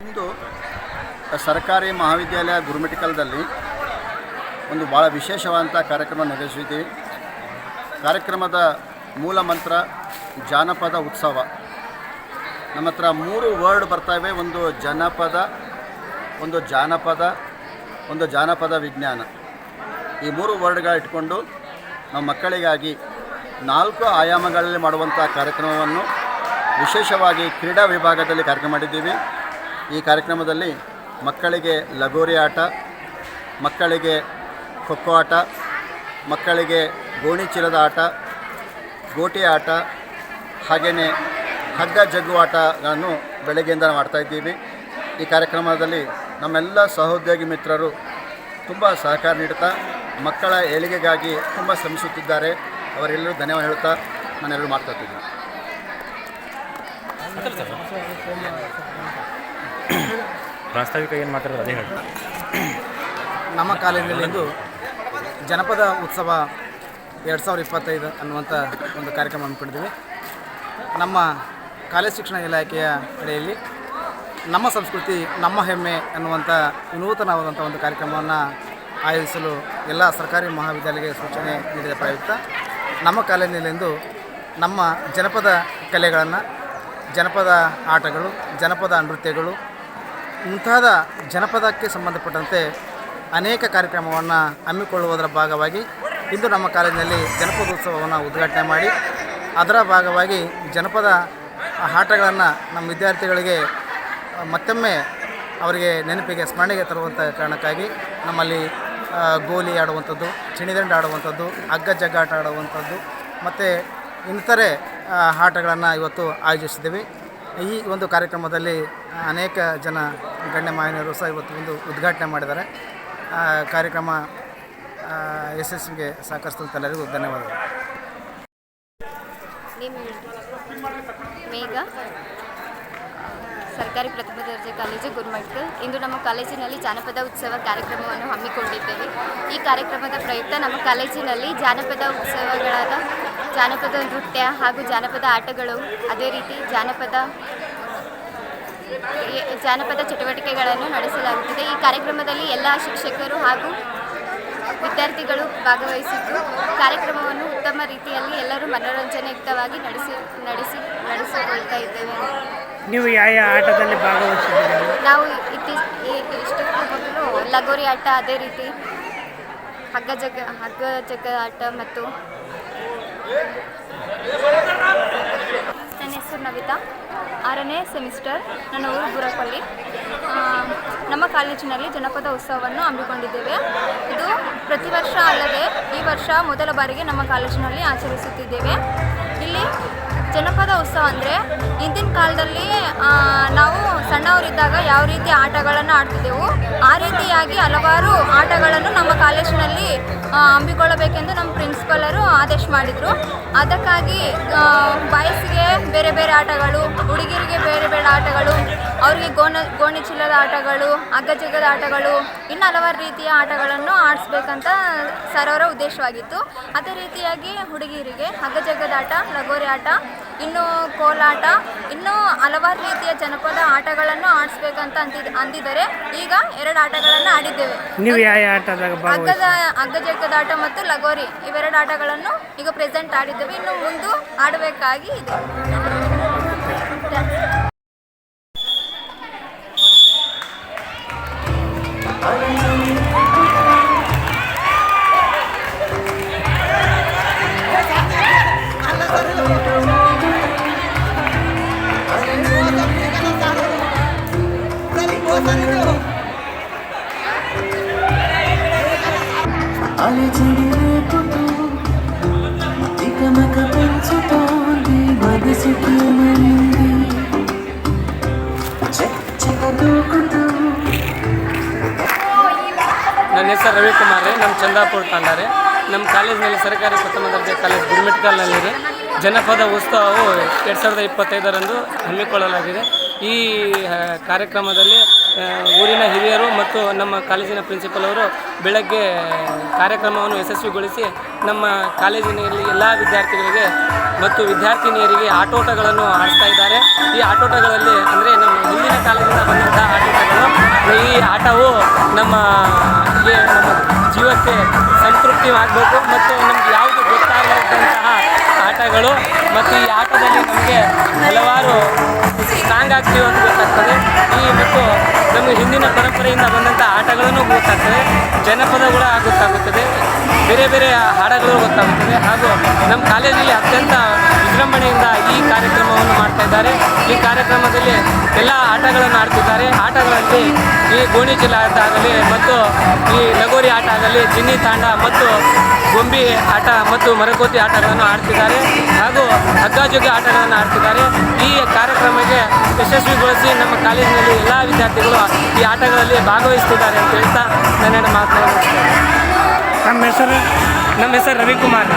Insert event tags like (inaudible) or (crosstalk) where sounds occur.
ಇಂದು ಸರ್ಕಾರಿ ಮಹಾವಿದ್ಯಾಲಯ ಗುರುಮಿಟಿಕಲ್ದಲ್ಲಿ ಒಂದು ಭಾಳ ವಿಶೇಷವಾದಂಥ ಕಾರ್ಯಕ್ರಮ ನಡೆಸಿದ್ದೀವಿ ಕಾರ್ಯಕ್ರಮದ ಮೂಲ ಮಂತ್ರ ಜಾನಪದ ಉತ್ಸವ. ನಮ್ಮ ಹತ್ರ ಮೂರು ವರ್ಡ್ ಬರ್ತಾವೆ ಒಂದು ಜನಪದ, ಒಂದು ಜಾನಪದ ಒಂದು ಜಾನಪದ ವಿಜ್ಞಾನ. ಈ ಮೂರು ವರ್ಡ್ಗಳ ಇಟ್ಕೊಂಡು ನಮ್ಮ ಮಕ್ಕಳಿಗಾಗಿ ನಾಲ್ಕು ಆಯಾಮಗಳಲ್ಲಿ ಮಾಡುವಂಥ ಕಾರ್ಯಕ್ರಮವನ್ನು ವಿಶೇಷವಾಗಿ ಕ್ರೀಡಾ ವಿಭಾಗದಲ್ಲಿ ಕಾರ್ಯಕ್ರಮ ಮಾಡಿದ್ದೀವಿ. ಈ ಕಾರ್ಯಕ್ರಮದಲ್ಲಿ ಮಕ್ಕಳಿಗೆ ಲಗೋರಿ ಆಟ, ಮಕ್ಕಳಿಗೆ ಖೋಖೋ ಆಟ, ಮಕ್ಕಳಿಗೆ ಗೋಣಿ ಚೀಲದ ಆಟ, ಗೋಟಿ ಆಟ ಹಾಗೆಯೇ ಹಗ್ಗ ಜಗ್ಗು ಆಟಗಳನ್ನು ಬೆಳಗ್ಗೆಯಿಂದ ಮಾಡ್ತಾ ಇದ್ದೀವಿ. ಈ ಕಾರ್ಯಕ್ರಮದಲ್ಲಿ ನಮ್ಮೆಲ್ಲ ಸಹೋದ್ಯೋಗಿ ಮಿತ್ರರು ತುಂಬ ಸಹಕಾರ ನೀಡುತ್ತಾ, ಮಕ್ಕಳ ಏಳಿಗೆಗಾಗಿ ತುಂಬ ಶ್ರಮಿಸುತ್ತಿದ್ದಾರೆ. ಅವರೆಲ್ಲರೂ ಧನ್ಯವಾದ ಹೇಳುತ್ತಾ ನಾನೆಲ್ಲರೂ ಮಾತಾಡ್ತಿದ್ದೀನಿ (coughs) ಪ್ರಾಸ್ತಾವಿಕ ಏನು ಮಾತಾಡೋದು? ಅದೇ ಹೇಳಿ. (coughs) ನಮ್ಮ ಕಾಲೇಜಿನಲ್ಲಿಂದು ಜನಪದ ಉತ್ಸವ ಎರಡು ಸಾವಿರದ ಇಪ್ಪತ್ತೈದು ಅನ್ನುವಂಥ ಒಂದು ಕಾರ್ಯಕ್ರಮ ಹಮ್ಮಿಕೊಂಡಿದ್ದೀವಿ ನಮ್ಮ ಕಾಲೇಜ್ ಶಿಕ್ಷಣ ಇಲಾಖೆಯ ಕಡೆಯಲ್ಲಿ ನಮ್ಮ ಸಂಸ್ಕೃತಿ, ನಮ್ಮ ಹೆಮ್ಮೆ ಅನ್ನುವಂಥ ವಿನೂತನವಾದಂಥ ಒಂದು ಕಾರ್ಯಕ್ರಮವನ್ನು ಆಯೋಜಿಸಲು ಎಲ್ಲ ಸರ್ಕಾರಿ ಮಹಾವಿದ್ಯಾಲಯಕ್ಕೆ ಸೂಚನೆ ನೀಡಿದ ಪ್ರಯುಕ್ತ. ನಮ್ಮ ಕಾಲೇಜಿನಲ್ಲಿಂದು ನಮ್ಮ ಜನಪದ ಕಲೆಗಳನ್ನು ಜನಪದ ಆಟಗಳು, ಜನಪದ ನೃತ್ಯಗಳು ಮುಂತಾದ ಜನಪದಕ್ಕೆ ಸಂಬಂಧಪಟ್ಟಂತೆ ಅನೇಕ ಕಾರ್ಯಕ್ರಮವನ್ನು ಹಮ್ಮಿಕೊಳ್ಳುವುದರ ಭಾಗವಾಗಿ ಇಂದು ನಮ್ಮ ಕಾಲೇಜಿನಲ್ಲಿ ಜನಪದೋತ್ಸವವನ್ನು ಉದ್ಘಾಟನೆ ಮಾಡಿ, ಅದರ ಭಾಗವಾಗಿ ಜನಪದ ಆಟಗಳನ್ನು ನಮ್ಮ ವಿದ್ಯಾರ್ಥಿಗಳಿಗೆ ಮತ್ತೊಮ್ಮೆ ಅವರಿಗೆ ನೆನಪಿಗೆ ಸ್ಮರಣೆಗೆ ತರುವಂಥ ಕಾರಣಕ್ಕಾಗಿ ನಮ್ಮಲ್ಲಿ ಗೋಲಿ ಆಡುವಂಥದ್ದು, ಚಿಣಿದಂಡು ಆಡುವಂಥದ್ದು ಹಗ್ಗ ಜಗ್ಗಾಟ ಆಡುವಂಥದ್ದು, ಮತ್ತು ಇನ್ನಿತರೆ ಆಟಗಳನ್ನು ಇವತ್ತು ಆಯೋಜಿಸಿದ್ದೇವೆ. ಈ ಒಂದು ಕಾರ್ಯಕ್ರಮದಲ್ಲಿ ಅನೇಕ ಜನ ಗಣ್ಯಮಾನ್ಯರು ಸಹ ಇವತ್ತು ಒಂದು ಉದ್ಘಾಟನೆ ಮಾಡಿದ್ದಾರೆ. ಕಾರ್ಯಕ್ರಮ ಯಶಸ್ವಿಗೆ ಸಹಕರಿಸಿದಂಥ ಧನ್ಯವಾದಗಳು. ಮೇಘ, ಸರ್ಕಾರಿ ಪ್ರಥಮ ದರ್ಜೆ ಕಾಲೇಜು ಗುರುಮಠ. ಇಂದು ನಮ್ಮ ಕಾಲೇಜಿನಲ್ಲಿ ಜಾನಪದ ಉತ್ಸವ ಕಾರ್ಯಕ್ರಮವನ್ನು ಹಮ್ಮಿಕೊಂಡಿದ್ದೇವೆ. ಈ ಕಾರ್ಯಕ್ರಮದ ಪ್ರಯುಕ್ತ ನಮ್ಮ ಕಾಲೇಜಿನಲ್ಲಿ ಜಾನಪದ ಉತ್ಸವಗಳಾದ ಜಾನಪದ ನೃತ್ಯ ಹಾಗೂ ಜಾನಪದ ಆಟಗಳು ಅದೇ ರೀತಿ ಜಾನಪದ ಜಾನಪದ ಚಟುವಟಿಕೆಗಳನ್ನು ನಡೆಸಲಾಗುತ್ತದೆ. ಈ ಕಾರ್ಯಕ್ರಮದಲ್ಲಿ ಎಲ್ಲ ಶಿಕ್ಷಕರು ಹಾಗೂ ವಿದ್ಯಾರ್ಥಿಗಳು ಭಾಗವಹಿಸಿದ್ದು ಕಾರ್ಯಕ್ರಮವನ್ನು ಉತ್ತಮ ರೀತಿಯಲ್ಲಿ ಎಲ್ಲರೂ ಮನೋರಂಜನೆಯುಕ್ತವಾಗಿ ನಡೆಸಿ ನಡೆಸಿ ನಡೆಸಿಕೊಳ್ತಾ ಇದ್ದೇವೆ. ನೀವು ಯಾವ ಯಾವ ಆಟದಲ್ಲಿ ಭಾಗವಹಿಸಿದ್ದೀರಿ? ನಾವು ಇತ್ತೀಚೆಗೆ ಇಷ್ಟಕ್ಕೂ ಮೊದಲು ಲಗೋರಿ ಆಟ ಅದೇ ರೀತಿ ಹಗ್ಗ ಜಗ್ಗ ಹಗ್ಗ ಜಗ್ಗ ಆಟ ಮತ್ತು ನನ್ನ ಹೆಸರು ನವಿತಾ. ಆರನೇ ಸೆಮಿಸ್ಟರ್. ನನ್ನ ಊರು ಗುರಪಲ್ಲಿ. ನಮ್ಮ ಕಾಲೇಜಿನಲ್ಲಿ ಜನಪದ ಉತ್ಸವವನ್ನು ಹಮ್ಮಿಕೊಂಡಿದ್ದೇವೆ. ಇದು ಪ್ರತಿ ವರ್ಷ ಅಲ್ಲದೆ ಈ ವರ್ಷ ಮೊದಲ ಬಾರಿಗೆ ನಮ್ಮ ಕಾಲೇಜಿನಲ್ಲಿ ಆಚರಿಸುತ್ತಿದ್ದೇವೆ. ಇಲ್ಲಿ ಜನಪದ ಉತ್ಸವ ಅಂದರೆ ಹಿಂದಿನ ಕಾಲದಲ್ಲಿ ನಾವು ಸಣ್ಣವರಿದ್ದಾಗ ಯಾವ ರೀತಿ ಆಟಗಳನ್ನು ಆಡ್ತಿದ್ದೆವು, ಆ ರೀತಿಯಾಗಿ ಹಲವಾರು ಆಟಗಳನ್ನು ನಮ್ಮ ಕಾಲೇಜಿನಲ್ಲಿ ಹಮ್ಮಿಕೊಳ್ಳಬೇಕೆಂದು ನಮ್ಮ ಪ್ರಿನ್ಸಿಪಲರು ಆದೇಶ ಮಾಡಿದರು. ಅದಕ್ಕಾಗಿ ಬಾಯ್ಸ್ಗೆ ಬೇರೆ ಬೇರೆ ಆಟಗಳು, ಹುಡುಗಿರಿಗೆ ಬೇರೆ ಬೇರೆ ಆಟಗಳು, ಅವರಿಗೆ ಗೋಣ, ಗೋಣಿ ಚೀಲದ ಆಟಗಳು ಹಗ್ಗಜಗ್ಗದ ಆಟಗಳು, ಇನ್ನು ಹಲವಾರು ರೀತಿಯ ಆಟಗಳನ್ನು ಆಡಿಸ್ಬೇಕಂತ ಸರ್ ಅವರ ಉದ್ದೇಶವಾಗಿತ್ತು. ಅದೇ ರೀತಿಯಾಗಿ ಹುಡುಗಿಯರಿಗೆ ಹಗ್ಗಜಗ್ಗದ ಆಟ, ಲಗೋರಿ ಆಟ ಇನ್ನು ಕೋಲಾಟ ಇನ್ನೂ ಹಲವಾರು ರೀತಿಯ ಜನಪದ ಆಟಗಳನ್ನು ಆಡಿಸ್ಬೇಕಂತ ಅಂತಿದ್ ಅಂದಿದ್ದಾರೆ. ಈಗ ಎರಡು ಆಟಗಳನ್ನು ಆಡಿದ್ದೇವೆ. ನೀವು ಯಾವ ಆಟದ ಹಗ್ಗದ ಮತ್ತು ಲಗೋರಿ ಇವೆರಡು ಆಟಗಳನ್ನು ಈಗ ಪ್ರೆಸೆಂಟ್ ಆಡಿದ್ದೇವೆ. ಇನ್ನು ಮುಂದೆ ಆಡಬೇಕಾಗಿ ಇದೆ. ಚಂದಾಪುರ ತಾಂಡಾರೆ. ನಮ್ಮ ಕಾಲೇಜಿನಲ್ಲಿ ಸರ್ಕಾರಿ ಪ್ರಥಮ ದರ್ಜೆ ಕಾಲೇಜ್ ಗುರುಮಿಟ್ಕಲ್ನಲ್ಲಿದೆ ಜನಪದ ಉತ್ಸವವು ಎರಡು ಸಾವಿರದ ಇಪ್ಪತ್ತೈದರಂದು ಹಮ್ಮಿಕೊಳ್ಳಲಾಗಿದೆ. ಈ ಕಾರ್ಯಕ್ರಮದಲ್ಲಿ ಊರಿನ ಹಿರಿಯರು ಮತ್ತು ನಮ್ಮ ಕಾಲೇಜಿನ ಪ್ರಿನ್ಸಿಪಲ್ ಅವರು ಬೆಳಗ್ಗೆ ಕಾರ್ಯಕ್ರಮವನ್ನು ಯಶಸ್ವಿಗೊಳಿಸಿ ನಮ್ಮ ಕಾಲೇಜಿನಲ್ಲಿ ಎಲ್ಲ ವಿದ್ಯಾರ್ಥಿಗಳಿಗೆ ಮತ್ತು ವಿದ್ಯಾರ್ಥಿನಿಯರಿಗೆ ಆಟೋಟಗಳನ್ನು ಆಡ್ತಾ ಇದ್ದಾರೆ. ಈ ಆಟೋಟಗಳಲ್ಲಿ ಅಂದರೆ ನಮ್ಮ ಹಿಂದಿನ ಕಾಲದಿಂದ ಬಂದಂಥ ಆಟೋಟಗಳು, ಈ ಆಟವು ನಮ್ಮ ಗೆ ನಮ್ಮ ಜೀವಕ್ಕೆ ಸಂತೃಪ್ತಿ ಆಗಬೇಕು ಮತ್ತು ನಮ್ಗೆ ಯಾವುದು ಗೊತ್ತಾಗದಂತಹ ಆಟಗಳು ಮತ್ತು ಈ ಆಟದಲ್ಲಿ ನಮಗೆ ಹಲವಾರು ಸ್ಟ್ರಾಂಗ್ ಆಗ್ತೀವಿ ಅಂತ ಗೊತ್ತಾಗ್ತದೆ. ಈ ಮತ್ತು ನಮಗೆ ಹಿಂದಿನ ಪರಂಪರೆಯಿಂದ ಬಂದಂಥ ಆಟಗಳನ್ನು ಗೊತ್ತಾಗ್ತದೆ. ಜನಪದ ಕೂಡ ಗೊತ್ತಾಗುತ್ತದೆ ಬೇರೆ ಬೇರೆ ಹಾಡಗಳು ಗೊತ್ತಾಗುತ್ತದೆ. ಹಾಗೂ ನಮ್ಮ ಕಾಲೇಜಲ್ಲಿ ಅತ್ಯಂತ ವಿಜೃಂಭಣೆಯಿಂದ ಈ ಕಾರ್ಯಕ್ರಮವನ್ನು ಮಾಡ್ತಾ ಇದ್ದಾರೆ. ಈ ಕಾರ್ಯಕ್ರಮದಲ್ಲಿ ಎಲ್ಲ ಆಟಗಳನ್ನು ಆಡ್ತಿದ್ದಾರೆ. ಆಟಗಳಲ್ಲಿ ಈ ಗೋಣಿ ಜಿಲ್ಲಾ ಆಟ ಆಗಲಿ ಮತ್ತು ಈ ಲಗೋರಿ ಆಟ ಆಗಲಿ ಜಿನ್ನಿ ತಾಂಡ ಮತ್ತು ಗೊಂಬಿ ಆಟ ಮತ್ತು ಮರಕೋತಿ ಆಟಗಳನ್ನು ಆಡ್ತಿದ್ದಾರೆ. ಹಾಗೂ ಹಗ್ಗಾಜುಗ್ಗಿ ಆಟಗಳನ್ನು ಆಡ್ತಿದ್ದಾರೆ. ಈ ಕಾರ್ಯಕ್ರಮಕ್ಕೆ ಯಶಸ್ವಿಗೊಳಿಸಿ ನಮ್ಮ ಕಾಲೇಜಿನಲ್ಲಿ ಎಲ್ಲ ವಿದ್ಯಾರ್ಥಿಗಳು ಈ ಆಟಗಳಲ್ಲಿ ಭಾಗವಹಿಸ್ತಿದ್ದಾರೆ ಅಂತ ಹೇಳ್ತಾ ನನ್ನ ಮಾತನಾಡುತ್ತೇನೆ ನಮ್ಮ ಹೆಸರು? ನಮ್ಮ ಹೆಸರು ರವಿಕುಮಾರ್.